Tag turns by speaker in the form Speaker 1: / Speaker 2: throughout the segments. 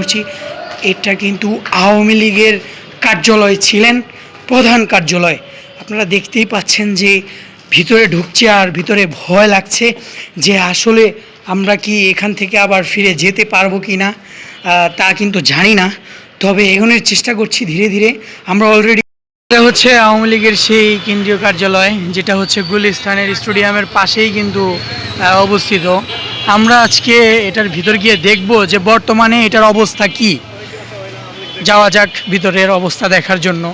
Speaker 1: করছি। এটা কিন্তু আওয়ামী লীগের কার্যালয় ছিলেন, প্রধান কার্যালয়। আপনারা দেখতেই পাচ্ছেন যে ভিতরে ঢুকছে আর ভিতরে ভয় লাগছে যে আসলে আমরা কি এখান থেকে আবার ফিরে যেতে পারব কি না তা কিন্তু জানি না। তবে এগোনোর চেষ্টা করছি ধীরে ধীরে। আমরা অলরেডি এটা হচ্ছে আওয়ামী লীগের সেই কেন্দ্রীয় কার্যালয়, যেটা হচ্ছে গুলিস্তানের স্টেডিয়ামের পাশেই কিন্তু অবস্থিত। আমরা আজকে এটার ভিতর গিয়ে দেখব যে বর্তমানে এটার অবস্থা কি। যাওয়া যাক ভিতরের অবস্থা দেখার জন্য।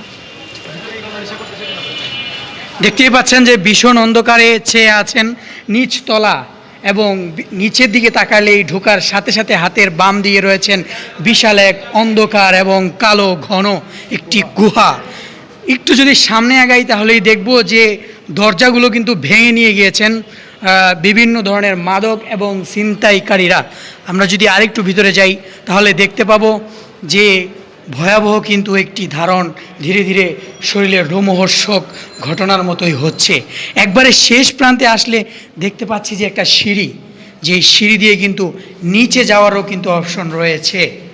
Speaker 1: দেখতেই পাচ্ছেন যে ভীষণ অন্ধকারে চেয়ে আছেন নিচতলা এবং নিচের দিকে তাকালেই ঢোকার সাথে সাথে হাতের বাম দিয়ে রয়েছেন বিশাল এক অন্ধকার এবং কালো ঘন একটি গুহা। একটু যদি সামনে আগাই তাহলেই দেখব যে দরজাগুলো কিন্তু ভেঙে নিয়ে গিয়েছেন। বিভিন্ন ধরনের মাদক এবং ছিনতাইকারীরা। আমরা যদি আরেকটু ভিতরে যাই, তাহলে দেখতে পাবো যে ভয়াবহ কিন্তু একটি ধারণ ধীরে ধীরে শরীরের রোমহর্ষক ঘটনার মতোই হচ্ছে। একবারে শেষ প্রান্তে আসলে দেখতে পাচ্ছি যে একটা সিঁড়ি যে সিঁড়ি দিয়ে কিন্তু নিচে যাওয়ারও কিন্তু অপশন রয়েছে।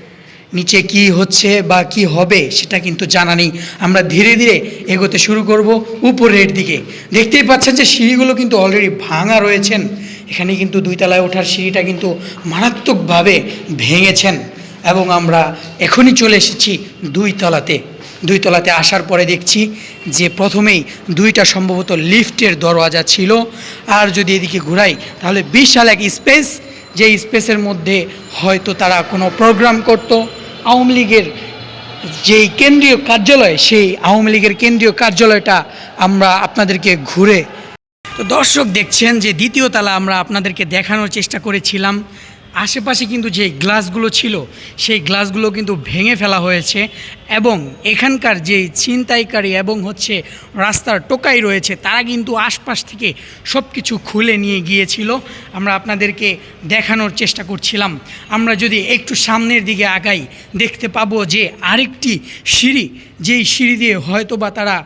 Speaker 1: নিচে কি হচ্ছে বা কি হবে সেটা কিন্তু জানা নেই। আমরা ধীরে ধীরে এগোতে শুরু করব উপরের দিকে। দেখতেই পাচ্ছেন যে সিঁড়িগুলো কিন্তু অলরেডি ভাঙা রয়েছেন। এখানে কিন্তু দুই তলায় ওঠার সিঁড়িটা কিন্তু মারাত্মকভাবে ভেঙেছেন এবং আমরা এখনই চলে এসেছি দুই তলাতে দুই তলাতে আসার পরে দেখছি যে প্রথমেই দুইটা সম্ভবত লিফটের দরওয়াজা ছিল। আর যদি এদিকে ঘুরাই, তাহলে বিশাল এক স্পেস। যে স্পেসের মধ্যে হয়তো তারা কোনো প্রোগ্রাম করত। আওয়ামী লীগের যেই কেন্দ্রীয় কার্যালয়, সেই আওয়ামী লীগের কেন্দ্রীয় কার্যালয়টা আমরা আপনাদেরকে ঘুরে তো দর্শক দেখছেন যে দ্বিতীয় তালা আমরা আপনাদেরকে দেখানোর চেষ্টা করেছিলাম। আশেপাশে কিন্তু যে গ্লাসগুলো ছিল, সেই গ্লাসগুলো কিন্তু ভেঙে ফেলা হয়েছে এবং এখানকার যে ছিনতাইকারী এবং হচ্ছে রাস্তার টোকাই রয়েছে, তারা কিন্তু আশপাশ থেকে সব কিছু খুলে নিয়ে গিয়েছিল। আমরা আপনাদেরকে দেখানোর চেষ্টা করছিলাম। আমরা যদি একটু সামনের দিকে আগাই, দেখতে পাবো যে আরেকটি সিঁড়ি, যেই সিঁড়ি দিয়ে হয়তো বা তারা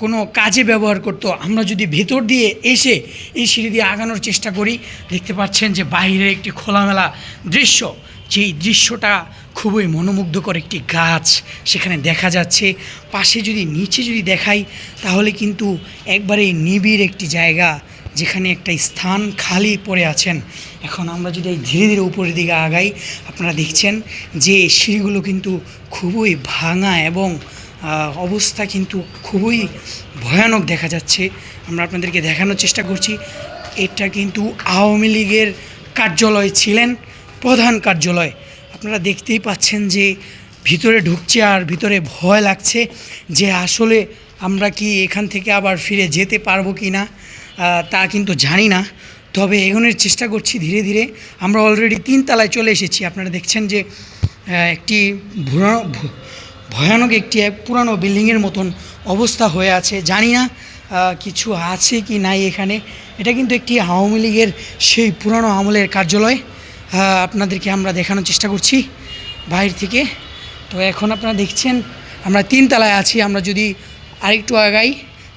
Speaker 1: কোনো কাজে ব্যবহার করতো। আমরা যদি ভেতর দিয়ে এসে এই সিঁড়ি দিয়ে আগানোর চেষ্টা করি, দেখতে পাচ্ছেন যে বাইরে একটি খোলামেলা দৃশ্য। যেই দৃশ্যটা খুবই মনোমুগ্ধকর একটি গাছ সেখানে দেখা যাচ্ছে। পাশে যদি নিচে যদি দেখাই, তাহলে কিন্তু একবারে নিবিড় একটি জায়গা, যেখানে একটা স্থান খালি পড়ে আছেন। এখন আমরা যদি ধীরে ধীরে উপরের দিকে আগাই, আপনারা দেখছেন যে সিঁড়িগুলো কিন্তু খুবই ভাঙা এবং অবস্থা কিন্তু খুবই ভয়ানক দেখা যাচ্ছে। আমরা আপনাদেরকে দেখানোর চেষ্টা করছি, এটা কিন্তু আওয়ামী লীগের কার্যালয় ছিলেন, প্রধান কার্যালয়। আপনারা দেখতেই পাচ্ছেন যে ভিতরে ঢুকছে আর ভিতরে ভয় লাগছে যে আসলে আমরা কি এখান থেকে আবার ফিরে যেতে পারব কি না তা কিন্তু জানি না। তবে এগোনোর চেষ্টা করছি ধীরে ধীরে। আমরা অলরেডি তিন তলায় চলে এসেছি। আপনারা দেখছেন যে একটি ভয়ানক একটি এক পুরানো বিল্ডিংয়ের মতন অবস্থা হয়ে আছে। জানি না কিছু আছে কি নাই এখানে। এটা কিন্তু একটি আওয়ামী লীগের সেই পুরানো আমলের কার্যালয়। আপনাদেরকে আমরা দেখানোর চেষ্টা করছি বাইরে থেকে। তো এখন আপনারা দেখছেন, আমরা তিন তলায় আছি। আমরা যদি আরেকটু আগাই,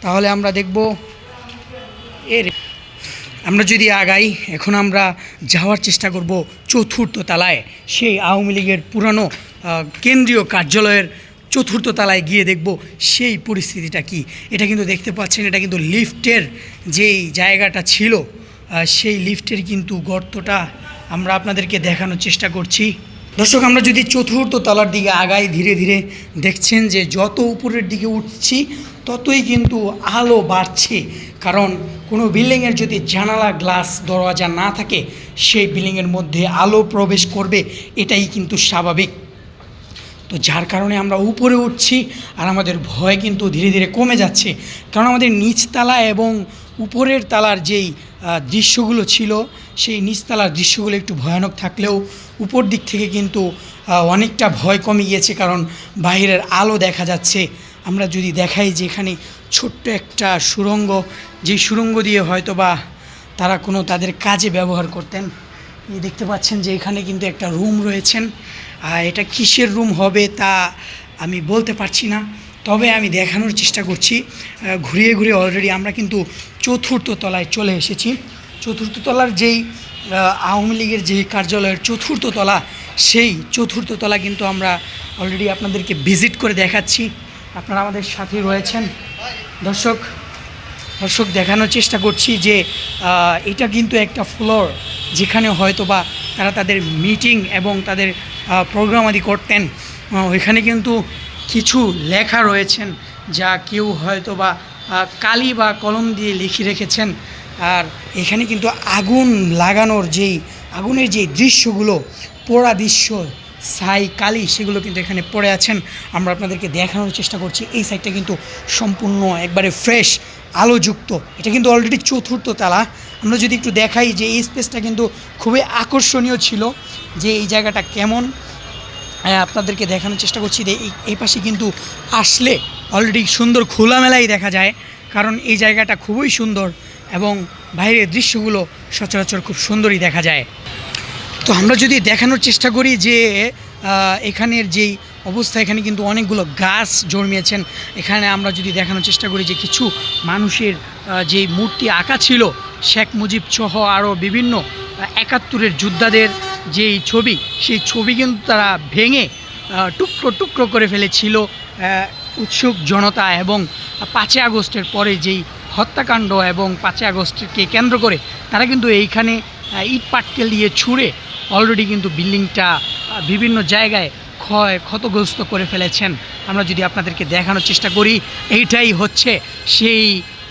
Speaker 1: তাহলে আমরা দেখব এর আমরা যদি আগাই, এখন আমরা যাওয়ার চেষ্টা করব চতুর্থ তলায়। সেই আওয়ামী লীগের পুরানো কেন্দ্রীয় কার্যালয়ের চতুর্থ তলায় গিয়ে দেখব সেই পরিস্থিতিটা কি। এটা কিন্তু দেখতে পাচ্ছেন, এটা কিন্তু লিফটের যেই জায়গাটা ছিল সেই লিফটের কিন্তু গর্তটা আমরা আপনাদেরকে দেখানোর চেষ্টা করছি। দর্শক, আমরা যদি চতুর্থ তলার দিকে আগাই, ধীরে ধীরে দেখছেন যে যত উপরের দিকে উঠছি, ততই কিন্তু আলো বাড়ছে। কারণ কোনো বিল্ডিংয়ের যদি জানালা, গ্লাস, দরওয়াজা না থাকে, সেই বিল্ডিংয়ের মধ্যে আলো প্রবেশ করবে, এটাই কিন্তু স্বাভাবিক। তো যার কারণে আমরা উপরে উঠছি আর আমাদের ভয় কিন্তু ধীরে ধীরে কমে যাচ্ছে। কারণ আমাদের নিচতলা এবং উপরের তালার যেই দৃশ্যগুলো ছিল, সেই নিচতলার দৃশ্যগুলো একটু ভয়ানক থাকলেও উপর দিক থেকে কিন্তু অনেকটা ভয় কমে গিয়েছে কারণ বাইরের আলো দেখা যাচ্ছে। আমরা যদি দেখাই যে এখানে ছোট্ট একটা সুড়ঙ্গ যেই সুড়ঙ্গ দিয়ে হয়তো বা তারা কোনো তাদের কাজে ব্যবহার করতেন। দেখতে পাচ্ছেন যে এখানে কিন্তু একটা রুম রয়েছেন। আর এটা কিসের রুম হবে তা আমি বলতে পারছি না, তবে আমি দেখানোর চেষ্টা করছি। ঘুরিয়ে ঘুরিয়ে অলরেডি আমরা কিন্তু চতুর্থ তলায় চলে এসেছি। চতুর্থ তলার যেই আওয়ামী লীগের যেই কার্যালয়ের চতুর্থ তলা, সেই চতুর্থ তলা কিন্তু আমরা অলরেডি আপনাদেরকে ভিজিট করে দেখাচ্ছি। আপনারা আমাদের সাথে রয়েছেন। দর্শক দর্শক দেখানোর চেষ্টা করছি যে এটা কিন্তু একটা ফ্লোর যেখানে হয়তো বা তারা তাদের মিটিং এবং তাদের প্রোগ্রাম আদি করতেন। ওইখানে কিন্তু কিছু লেখা রয়েছেন যা কেউ হয়তো বা কালি বা কলম দিয়ে লিখে রেখেছেন। আর এখানে কিন্তু আগুন লাগানোর যেই, আগুনের যেই দৃশ্যগুলো, পোড়া দৃশ্য সাই কালি, সেগুলো কিন্তু এখানে পড়ে আছেন। আমরা আপনাদেরকে দেখানোর চেষ্টা করছি। এই সাইডটা কিন্তু সম্পূর্ণ একবারে ফ্রেশ আলোযুক্ত। এটা কিন্তু অলরেডি চতুর্থ তালা। আমরা যদি একটু দেখাই যে এই স্পেসটা কিন্তু খুবই আকর্ষণীয় ছিল যে এই জায়গাটা কেমন। হ্যাঁ, আপনাদেরকে দেখানোর চেষ্টা করছি যে এই পাশে কিন্তু আসলে অলরেডি সুন্দর খোলামেলাই দেখা যায় কারণ এই জায়গাটা খুবই সুন্দর এবং বাইরের দৃশ্যগুলো সচরাচর খুব সুন্দরই দেখা যায়। তো আমরা যদি দেখানোর চেষ্টা করি যে এখানের যেই অবস্থা এখানে কিন্তু অনেকগুলো গাছ জন্মিয়েছেন। এখানে আমরা যদি দেখানোর চেষ্টা করি যে কিছু মানুষের যেই মূর্তি আঁকা ছিল, শেখ মুজিব সহ আরও বিভিন্ন একাত্তরের যোদ্ধাদের যেই ছবি, সেই ছবি কিন্তু তারা ভেঙে টুকরো টুকরো করে ফেলেছিল উৎসুক জনতা এবং পাঁচই আগস্টের পরে যেই হত্যাকাণ্ড এবং পাঁচই আগস্টকে কেন্দ্র করে তারা কিন্তু এইখানে ইট পাটকেল দিয়ে ছুঁড়ে, অলরেডি কিন্তু বিল্ডিংটা বিভিন্ন জায়গায় ক্ষয় ক্ষতগ্রস্ত করে ফেলেছেন। আমরা যদি আপনাদেরকে দেখানোর চেষ্টা করি, এইটাই হচ্ছে সেই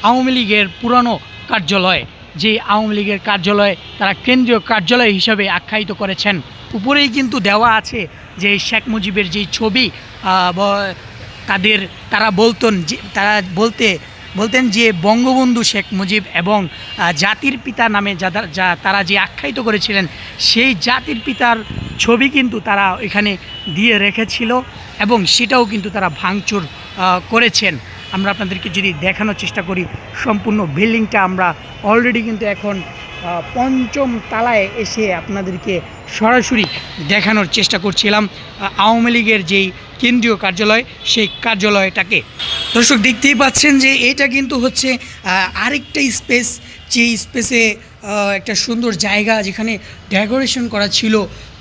Speaker 1: আওয়ামী লীগের পুরানো কার্যালয়। যে আওয়ামী লীগের কার্যালয় তারা কেন্দ্রীয় কার্যালয় হিসাবে আখ্যায়িত করেছেন। উপরেই কিন্তু দেওয়া আছে যে শেখ মুজিবের যেই ছবি তাদের, তারা বলতেন যে, তারা বলতে বলতেন যে বঙ্গবন্ধু শেখ মুজিব এবং জাতির পিতা নামে যা, তারা যে আখ্যায়িত করেছিলেন, সেই জাতির পিতার ছবি কিন্তু তারা এখানে দিয়ে রেখেছিল এবং সেটাও কিন্তু তারা ভাঙচুর করেছেন। আমরা আপনাদেরকে যদি দেখানোর চেষ্টা করি, সম্পূর্ণ বিল্ডিংটা আমরা অলরেডি কিন্তু এখন পঞ্চম তালায় এসে আপনাদেরকে সরাসরি দেখানোর চেষ্টা করছিলাম আওয়ামী লীগের যেই কেন্দ্রীয় কার্যালয়, সেই কার্যালয়টাকে। দর্শক, দেখতেই পাচ্ছেন যে এটা কিন্তু হচ্ছে আরেকটা স্পেস যে স্পেসে একটা সুন্দর জায়গা যেখানে ডেকোরেশন করা ছিল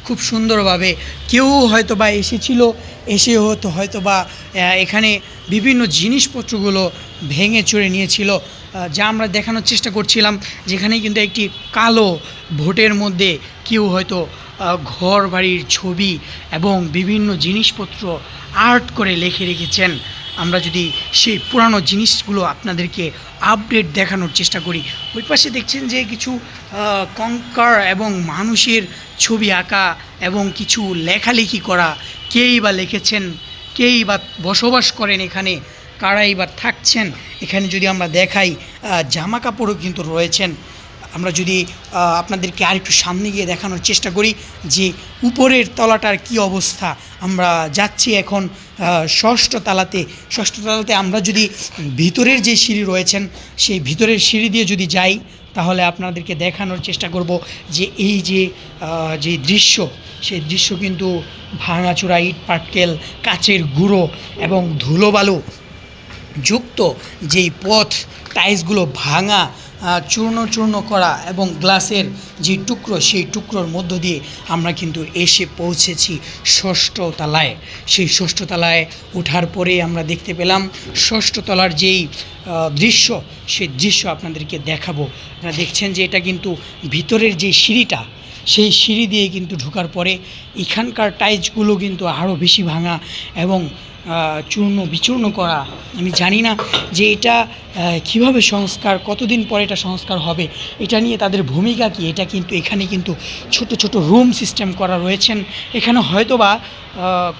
Speaker 1: খুব সুন্দরভাবে। কেউ হয়তো বা এসেছিল, এসে হতো হয়তো বা এখানে বিভিন্ন জিনিসপত্রগুলো ভেঙে চড়ে নিয়েছিল যা আমরা দেখানোর চেষ্টা করছিলাম যেখানে কিন্তু একটি কালো ভোটের মধ্যে কেউ হয়তো ঘর বাড়ির ছবি এবং বিভিন্ন জিনিসপত্র আর্ট করে লিখে রেখেছেন। আমরা যদি সেই পুরানো জিনিসগুলো আপনাদেরকে আপডেট দেখানোর চেষ্টা করি, ওই পাশে দেখছেন যে কিছু কঙ্কার এবং মানুষের ছবি আঁকা এবং কিছু লেখালেখি করা কেই বা লিখেছেন কেই বা বসবাস করেন এখানে? কারাই বা থাকছেন? এখানে যদি আমরা দেখাই জামা কাপড়ও কিন্তু রয়েছেন। আমরা যদি আপনাদেরকে আরেকটু সামনে গিয়ে দেখানোর চেষ্টা করি যে উপরের তলাটার কি অবস্থা। আমরা যাচ্ছি এখন ষষ্ঠ তালাতে। ষষ্ঠ তালাতে আমরা যদি ভিতরের যে সিঁড়ি রয়েছেন, সেই ভিতরের সিঁড়ি দিয়ে যদি যাই তাহলে আপনাদেরকে দেখানোর চেষ্টা করব যে এই যে যে দৃশ্য, সেই দৃশ্য কিন্তু ভাঙাচোরা ইট, পাটকেল, কাচের গুঁড়ো এবং ধুলোবালু যুক্ত যেই পথ টাইলসগুলো ভাঙা চূর্ণ চূর্ণ করা এবং গ্লাসের যে টুকরো, সেই টুকরোর মধ্য দিয়ে আমরা কিন্তু এসে পৌঁছেছি ষষ্ঠ তলায়। সেই ষষ্ঠ তলায় ওঠার পরে আমরা দেখতে পেলাম ষষ্ঠ তলার যেই দৃশ্য, সেই দৃশ্য আপনাদেরকে দেখাবো। আপনারা দেখছেন যে এটা কিন্তু ভিতরের যে সিঁড়িটা, সেই সিঁড়ি দিয়ে কিন্তু ঢোকার পরে এখানকার টাইলসগুলো কিন্তু আরও বেশি ভাঙা এবং চূর্ণ, বিচূর্ণ করা। আমি জানি না যে এটা কীভাবে সংস্কার, কতদিন পরে এটা সংস্কার হবে। এটা নিয়ে তাদের ভূমিকা কি? এটা কিন্তু এখানে কিন্তু ছোট ছোট রুম সিস্টেম করা রয়েছেন। এখানে হয়তোবা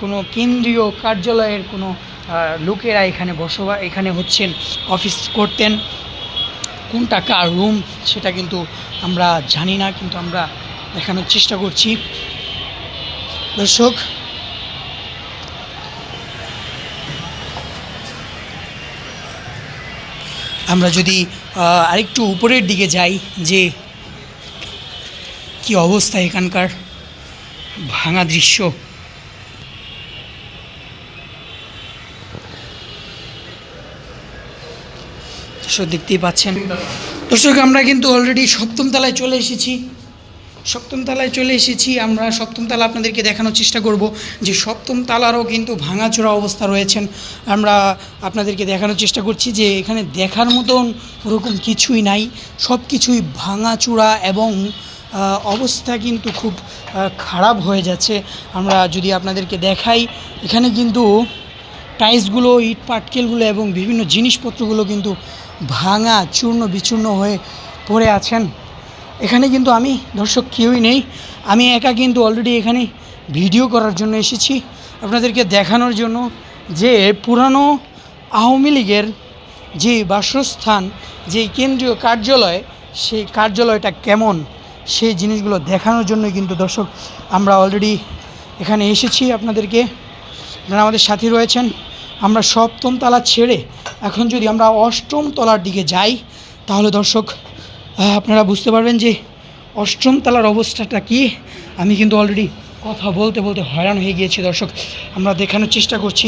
Speaker 1: কোনো কেন্দ্রীয় কার্যালয়ের কোনো লোকেরা এখানে বসবা, এখানে হচ্ছেন, অফিস করতেন। কোনটা কার রুম সেটা কিন্তু আমরা জানি না, কিন্তু আমরা দেখানোর চেষ্টা করছি। দর্শক আমরা যদি আরেকটু উপরের দিকে যাই, যে কি অবস্থা এখানকার? ভাঙা দৃশ্য। দেখতেই পাচ্ছেন। দর্শক, আমরা কিন্তু অলরেডি সপ্তম তলায় চলে এসেছি। সপ্তম তলায় চলে এসেছি। আমরা সপ্তম তালা আপনাদেরকে দেখানোর চেষ্টা করব যে সপ্তম তালারও কিন্তু ভাঙাচোরা অবস্থা রয়েছেন। আমরা আপনাদেরকে দেখানোর চেষ্টা করছি যে এখানে দেখার মতন ওরকম কিছুই নাই। সব কিছুই ভাঙাচোরা এবং অবস্থা কিন্তু খুব খারাপ হয়ে যাচ্ছে। আমরা যদি আপনাদেরকে দেখাই, এখানে কিন্তু টাইলসগুলো, ইট পাটকেলগুলো এবং বিভিন্ন জিনিসপত্রগুলো কিন্তু ভাঙা, চূর্ণ বিচূর্ণ হয়ে পড়ে আছেন। এখানে কিন্তু আমি, দর্শক কেউই নেই। আমি একা কিন্তু অলরেডি এখানে ভিডিও করার জন্য এসেছি। আপনাদেরকে দেখানোর জন্য যে পুরানো আওয়ামী লীগের যে বাসস্থান, যে কেন্দ্রীয় কার্যালয় সেই কার্যালয়টা কেমন সেই জিনিসগুলো দেখানোর জন্য কিন্তু, দর্শক, আমরা অলরেডি এখানে এসেছি আপনাদেরকে। আপনারা আমাদের সাথী রয়েছেন, আমরা সপ্তম তলা ছেড়ে এখন যদি আমরা অষ্টম তলার দিকে যাই, তাহলে দর্শক আপনারা বুঝতে পারবেন যে অষ্টম তলার অবস্থাটা কি? আমি কিন্তু অলরেডি কথা বলতে বলতে হয়রান হয়ে গিয়েছি দর্শক। আমরা দেখানোর চেষ্টা করছি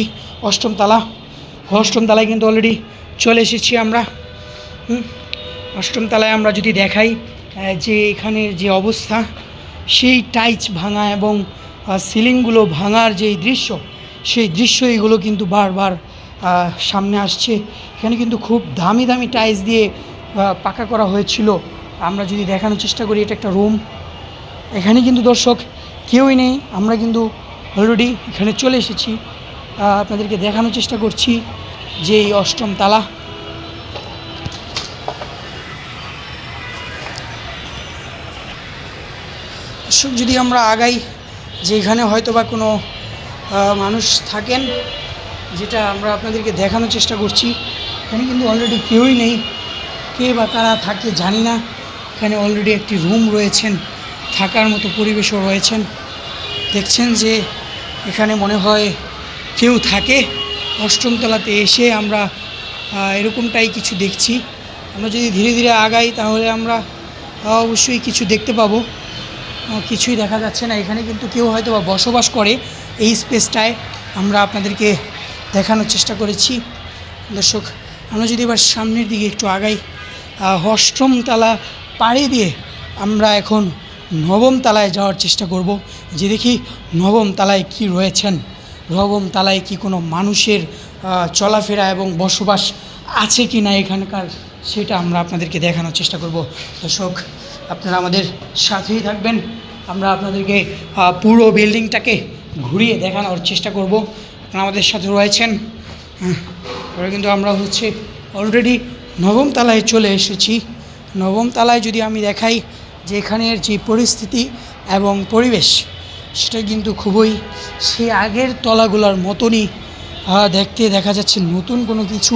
Speaker 1: অষ্টম তালা। অষ্টম তলায় কিন্তু অলরেডি চলে এসেছি আমরা। অষ্টম তলায় আমরা যদি দেখাই যে এখানের যে অবস্থা, সেই টাইচ ভাঙা এবং সিলিংগুলো ভাঙার যেই দৃশ্য, সেই দৃশ্য এগুলো কিন্তু বারবার সামনে আসছে। এখানে কিন্তু খুব দামি দামি টাইলস দিয়ে পাকা করা হয়েছিল, আমরা যদি দেখানোর চেষ্টা করি, এটা একটা রুম এখানে কিন্তু দর্শক কেউই নেই, আমরা কিন্তু অলরেডি এখানে চলে এসেছি। আপনাদেরকে দেখানোর চেষ্টা করছি যে এই অষ্টম তালা। দর্শক, যদি আমরা আগাই যে এখানে হয়তো বা কোনো মানুষ থাকেন, যেটা আমরা আপনাদেরকে দেখানোর চেষ্টা করছি, এখানে কিন্তু অলরেডি কেউই নেই। কে বা কারা থাকে জানি না। এখানে অলরেডি একটি রুম রয়েছেন, থাকার মতো পরিবেশও রয়েছেন। দেখছেন যে এখানে মনে হয় কেউ থাকে। অষ্টম তলাতে এসে আমরা এরকমটাই কিছু দেখছি। আমরা যদি ধীরে ধীরে আগাই তাহলে আমরা অবশ্যই কিছু দেখতে পাবো। কিছুই দেখা যাচ্ছে না। এখানে কিন্তু কেউ হয়তো বা বসবাস করে এই স্পেসটায় আমরা আপনাদেরকে দেখানোর চেষ্টা করেছি। দর্শক, আমরা যদি এবার সামনের দিকে একটু আগাই। অষ্টম তালা পাড়ি দিয়ে আমরা এখন নবম তালায় যাওয়ার চেষ্টা করব। যে দেখি নবম তালায় কি রয়েছেন, নবম তালায় কি কোনো মানুষের চলাফেরা এবং বসবাস আছে কি না এখানকার সেটা আমরা আপনাদেরকে দেখানোর চেষ্টা করব। দর্শক, আপনারা আমাদের সাথেই থাকবেন। আমরা আপনাদেরকে পুরো বিল্ডিংটাকে ঘুরিয়ে দেখানোর চেষ্টা করব। আপনারা আমাদের সাথে রয়েছেন। কিন্তু আমরা হচ্ছে অলরেডি নবম তলায় চলে এসেছি। নবম তলায় যদি আমি দেখাই যে এখানের যে পরিস্থিতি এবং পরিবেশ, সেটা কিন্তু খুবই সে আগের তলাগুলোর মতনই দেখতে দেখা যাচ্ছে নতুন কোনো কিছু।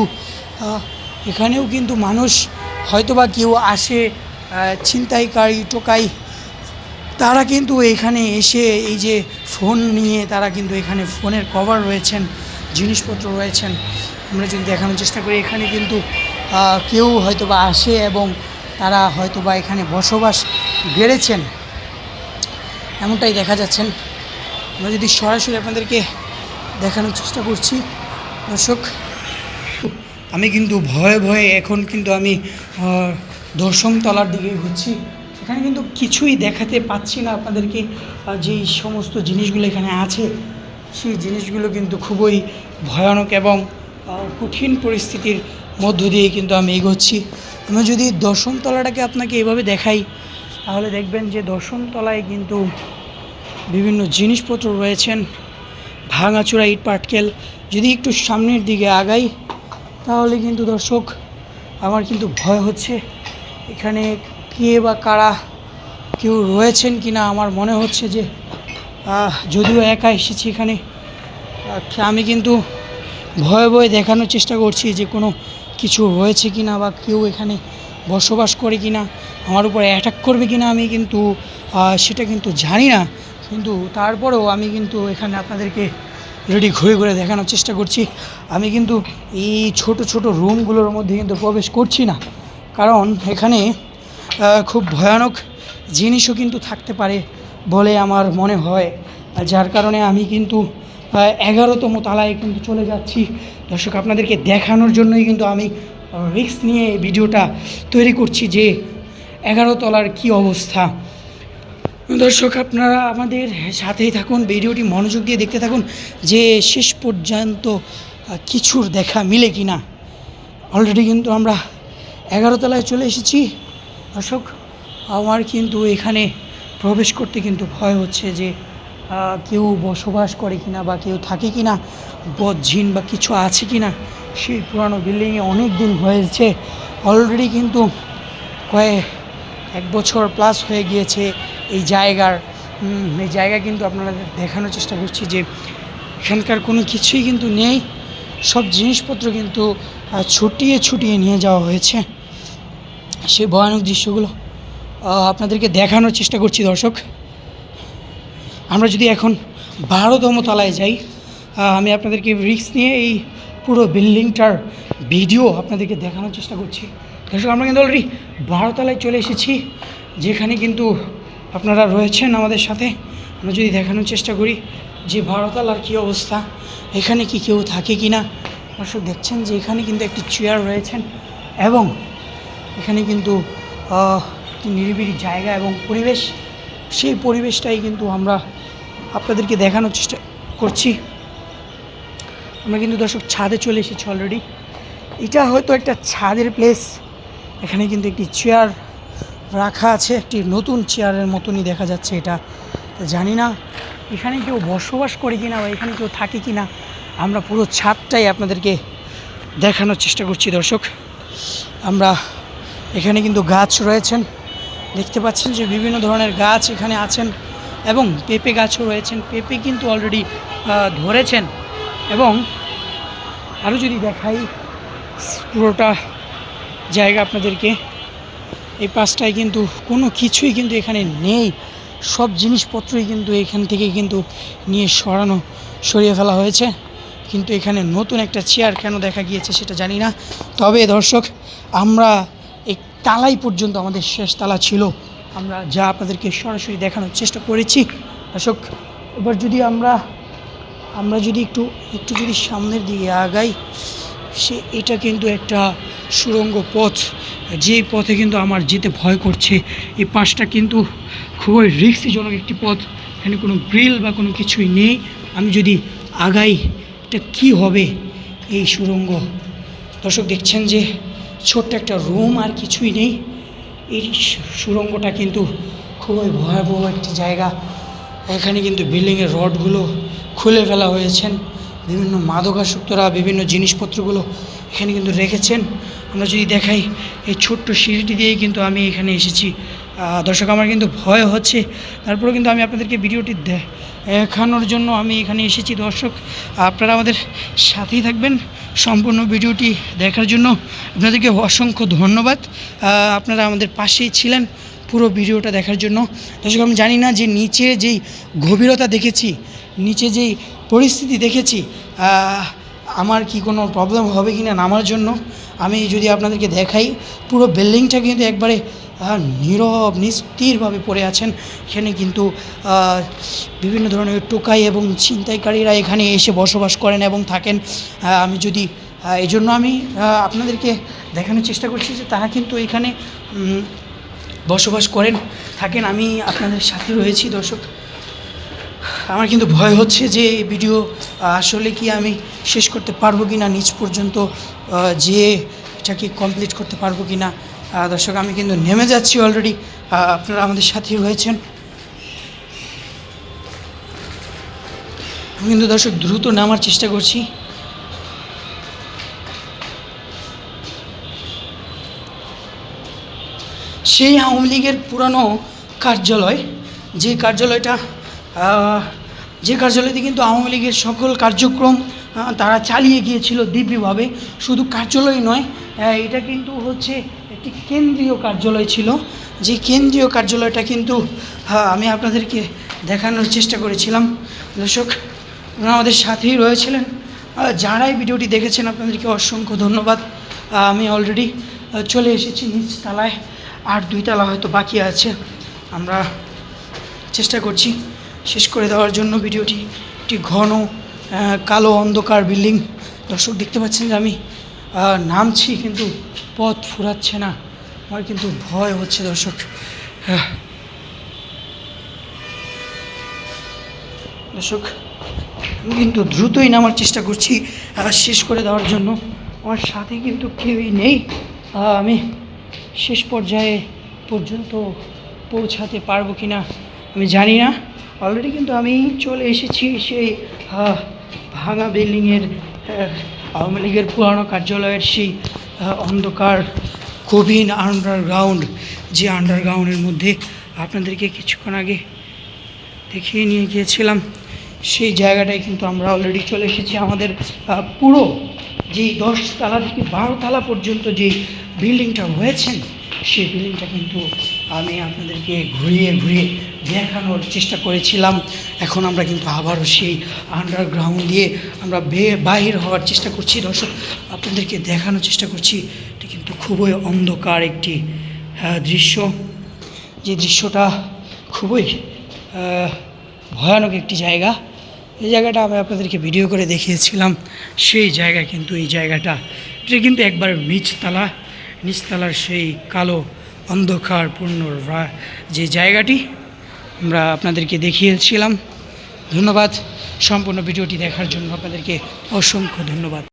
Speaker 1: এখানেও কিন্তু মানুষ হয়তোবা কেউ আসে ছিনতাইকারী টোকাই, তারা কিন্তু এখানে এসে এই যে ফোন নিয়ে তারা কিন্তু এখানে ফোনের কভার রয়েছেন, জিনিসপত্র রয়েছেন। আমরা যদি দেখানোর চেষ্টা করি, এখানে কিন্তু কেউ হয়তো বা আসে এবং তারা হয়তো বা এখানে বসবাস গেড়েছেন। এমনটাই দেখা যাচ্ছেন আমরা যদি সরাসরি আপনাদেরকে দেখানোর চেষ্টা করছি। দর্শক আমি কিন্তু ভয়ে ভয়ে এখন কিন্তু আমি আহ, দশম তলার দিকে হচ্ছি এখানে কিন্তু কিছুই দেখাতে পাচ্ছি না আপনাদেরকে যেই সমস্ত জিনিসগুলো এখানে আছে। সেই জিনিসগুলো কিন্তু খুবই ভয়ানক এবং কঠিন পরিস্থিতির মধ্য দিয়ে কিন্তু আমি এগোচ্ছি। আমি যদি দশম তলাটাকে আপনাকে এভাবে দেখাই, তাহলে দেখবেন যে দশম তলায় কিন্তু বিভিন্ন জিনিসপত্র রয়েছেন। ভাঙাচোরা ইট পাটকেল। যদি একটু সামনের দিকে আগাই, তাহলে কিন্তু দর্শক, আমার কিন্তু ভয় হচ্ছে। এখানে কে বা কারা কেউ রয়েছেন কি না আমার মনে হচ্ছে যে যদিও একা এসেছি এখানে। আমি কিন্তু ভয়ে ভয়ে দেখানোর চেষ্টা করছি যে কোনো কিছু রয়েছে কি না বা কেউ এখানে বসবাস করে কি না আমার উপরে অ্যাটাক করবে কি না আমি কিন্তু সেটা কিন্তু জানি না। কিন্তু তারপরেও আমি কিন্তু এখানে আপনাদেরকে রেডি ঘুরে ঘুরে দেখানোর চেষ্টা করছি। আমি কিন্তু এই ছোট ছোট রুমগুলোর মধ্যে কিন্তু প্রবেশ করছি না। কারণ এখানে খুব ভয়ানক জিনিসও কিন্তু থাকতে পারে বলে আমার মনে হয়। যার কারণে আমি কিন্তু এগারোতম তালায় কিন্তু চলে যাচ্ছি। দর্শক, আপনাদেরকে দেখানোর জন্যই কিন্তু আমি রিস্ক নিয়ে ভিডিওটা তৈরি করছি যে এগারো তলার কী অবস্থা। দর্শক, আপনারা আমাদের সাথেই থাকুন, ভিডিওটি মনোযোগ দিয়ে দেখতে থাকুন যে শেষ পর্যন্ত কিছুর দেখা মিলে কি না অলরেডি কিন্তু আমরা এগারো তলায় চলে এসেছি। দর্শক, আমার কিন্তু এখানে প্রবেশ করতে কিন্তু ভয় হচ্ছে যে কেউ বসবাস করে কিনা বা কেউ থাকে কিনা বজ্ঝিন বা কিছু আছে কিনা, সেই পুরানো বিল্ডিংয়ে অনেক দিন হয়েছে। অলরেডি কিন্তু কয়েক, এক বছর প্লাস হয়ে গিয়েছে এই জায়গার। এই জায়গা কিন্তু আপনারা দেখানোর চেষ্টা করছি যে এখানকার কোনো কিছুই কিন্তু নেই। সব জিনিসপত্র কিন্তু ছুটিয়ে ছুটিয়ে নিয়ে যাওয়া হয়েছে। সেই ভয়ানক দৃশ্যগুলো আপনাদেরকে দেখানোর চেষ্টা করছি দর্শক। আমরা যদি এখন বারোতম তলায় যাই আমি আপনাদেরকে রিক্স নিয়ে এই পুরো বিল্ডিংটার ভিডিও আপনাদেরকে দেখানোর চেষ্টা করছি। দর্শক, আমরা কিন্তু অলরেডি বারোতলায় চলে এসেছি, যেখানে কিন্তু আপনারা রয়েছেন আমাদের সাথে। আমরা যদি দেখানোর চেষ্টা করি যে বারোতলার কী অবস্থা, এখানে কি কেউ থাকে কি না? দর্শক, দেখছেন যে এখানে কিন্তু একটি চেয়ার রয়েছেন এবং এখানে কিন্তু একটি নিরিবিলি জায়গা এবং পরিবেশ সেই পরিবেশটাই কিন্তু আমরা আপনাদেরকে দেখানোর চেষ্টা করছি। আমরা কিন্তু দর্শক ছাদে চলে এসেছি অলরেডি এটা হয়তো একটা ছাদের প্লেস এখানে কিন্তু একটি চেয়ার রাখা আছে, একটি নতুন চেয়ারের মতনই দেখা যাচ্ছে এটা। জানি না, এখানে কেউ বসবাস করে কি না বা এখানে কেউ থাকে কিনা, আমরা পুরো ছাদটাই আপনাদেরকে দেখানোর চেষ্টা করছি দর্শক। আমরা এখানে কিন্তু গাছ রয়েছেন। দেখতে পাচ্ছেন যে বিভিন্ন ধরনের গাছ এখানে আছেন এবং পেঁপে গাছও রয়েছেন। পেঁপে কিন্তু অলরেডি ধরেছেন এবং আরও যদি দেখাই, পুরোটা জায়গা আপনাদেরকে, এই পাশটায় কিন্তু কোনো কিছুই কিন্তু এখানে নেই। সব জিনিসপত্রই কিন্তু এখান থেকে কিন্তু নিয়ে সরানো, সরিয়ে ফেলা হয়েছে। কিন্তু এখানে নতুন একটা চেয়ার কেন দেখা গিয়েছে সেটা জানি না। তবে দর্শক, আমরা তালাই পর্যন্ত আমাদের শেষ তালা ছিল। আমরা যা আপনাদেরকে সরাসরি দেখানোর চেষ্টা করেছি। দর্শক, এবার যদি আমরা আমরা যদি একটু একটু যদি সামনের দিকে আগাই, সে, এটা কিন্তু একটা সুড়ঙ্গ পথ। যে পথে কিন্তু আমার যেতে ভয় করছে। এই পাশটা কিন্তু খুবই রিস্কজনক একটি পথ। এখানে কোনো গ্রিল বা কোনো কিছুই নেই। আমি যদি আগাই, এটা কী হবে এই সুড়ঙ্গ দর্শক, দেখছেন যে ছোট্ট একটা রুম আর কিছুই নেই। এই সুরঙ্গটা কিন্তু খুবই ভয়াবহ একটি জায়গা। এখানে কিন্তু বিল্ডিংয়ের রডগুলো খুলে ফেলা হয়েছেন। বিভিন্ন মাদকাসক্তরা বিভিন্ন জিনিসপত্রগুলো এখানে কিন্তু রেখেছেন। আমরা যদি দেখাই, এই ছোট্ট সিঁড়িটি দিয়েই কিন্তু আমি এখানে এসেছি। দর্শক, আমার কিন্তু ভয় হচ্ছে। তারপরেও কিন্তু আমি আপনাদেরকে ভিডিওটি দেখানোর জন্য আমি এখানে এসেছি। দর্শক, আপনারা আমাদের সাথেই থাকবেন। সম্পূর্ণ ভিডিওটি দেখার জন্য আপনাদেরকে অসংখ্য ধন্যবাদ। আপনারা আমাদের পাশেই ছিলেন পুরো ভিডিওটা দেখার জন্য। দর্শক, আমি জানি না যে নিচে যেই গভীরতা দেখেছি, নিচে যেই পরিস্থিতি দেখেছি আমার কি কোনো প্রবলেম হবে কি না নামার জন্য আমি যদি আপনাদেরকে দেখাই, পুরো বিল্ডিংটা কিন্তু একবারে নীরব নিস্থিরভাবে পড়ে আছেন। এখানে কিন্তু বিভিন্ন ধরনের টোকাই এবং ছিনতাইকারীরা এখানে এসে বসবাস করেন এবং থাকেন। আমি যদি এই জন্য আমি আপনাদেরকে দেখানোর চেষ্টা করছি যে তারা কিন্তু এখানে বসবাস করেন, থাকেন। আমি আপনাদের সাথে রয়েছি, দর্শক। আমার কিন্তু ভয় হচ্ছে যে ভিডিও আসলে কি আমি শেষ করতে পারব কি না নিচ পর্যন্ত যে এটাকে কমপ্লিট করতে পারব কি না দর্শক, আমি কিন্তু নেমে যাচ্ছি অলরেডি আপনারা আমাদের সাথেই রয়েছেন। আমি কিন্তু দর্শক, দ্রুত নামার চেষ্টা করছি। সেই আওয়ামী লীগের পুরানো কার্যালয়, যে কার্যালয়টা যে কার্যালয়তে কিন্তু আওয়ামী লীগের সকল কার্যক্রম তারা চালিয়ে গিয়েছিল দিব্যভাবে। শুধু কার্যালয় নয় এটা কিন্তু হচ্ছে একটি কেন্দ্রীয় কার্যালয় ছিল। যে কেন্দ্রীয় কার্যালয়টা কিন্তু আহ, আমি আপনাদেরকে দেখানোর চেষ্টা করেছিলাম। দর্শক আমাদের সাথেই রয়েছিলেন। যারাই ভিডিওটি দেখেছেন আপনাদেরকে অসংখ্য ধন্যবাদ। আমি অলরেডি চলে এসেছি নিচ তলায় আর দুই তলা হয়তো বাকি আছে। আমরা চেষ্টা করছি শেষ করে দেওয়ার জন্য। ভিডিওটি একটি ঘন কালো অন্ধকার বিল্ডিং। দর্শক দেখতে পাচ্ছেন যে আমি নামছি কিন্তু পথ ফুরাচ্ছে না। আমার কিন্তু ভয় হচ্ছে দর্শক। দর্শক, আমি কিন্তু দ্রুতই নামার চেষ্টা করছি শেষ করে দেওয়ার জন্য। আমার সাথে কিন্তু কেউই নেই। আমি শেষ পর্যায়ে পর্যন্ত পৌঁছাতে পারব কি না আমি জানি না। অলরেডি কিন্তু আমি চলে এসেছি সেই ভাঙা বিল্ডিংয়ের আওয়ামী লীগের পুরানো কার্যালয়ের সেই অন্ধকার কবিন আন্ডারগ্রাউন্ড যে আন্ডারগ্রাউন্ডের মধ্যে আপনাদেরকে কিছুক্ষণ আগে দেখিয়ে নিয়ে গিয়েছিলাম, সেই জায়গাটায় কিন্তু আমরা অলরেডি চলে এসেছি। আমাদের পুরো যেই দশ তালা থেকে বারো তালা পর্যন্ত যে বিল্ডিংটা হয়েছেন সেই বিল্ডিংটা কিন্তু আমি আপনাদেরকে ঘুরিয়ে ঘুরিয়ে দেখানোর চেষ্টা করেছিলাম। এখন আমরা কিন্তু আবারও সেই আন্ডারগ্রাউন্ড দিয়ে আমরা বে, বাহির হওয়ার চেষ্টা করছি। দর্শক, আপনাদেরকে দেখানোর চেষ্টা করছি। এটা কিন্তু খুবই অন্ধকার একটি দৃশ্য। যে দৃশ্যটা খুবই ভয়ানক একটি জায়গা। এই জায়গাটা আমি আপনাদেরকে ভিডিও করে দেখিয়েছিলাম। সেই জায়গা কিন্তু এই জায়গাটা, এটা কিন্তু একবার নিচতলা। নিচতলার সেই কালো অন্ধকারপূর্ণ পূর্ণ যে জায়গাটি আমরা আপনাদেরকে দেখিয়েছিলাম। ধন্যবাদ। সম্পূর্ণ ভিডিওটি দেখার জন্য আপনাদেরকে অসংখ্য ধন্যবাদ।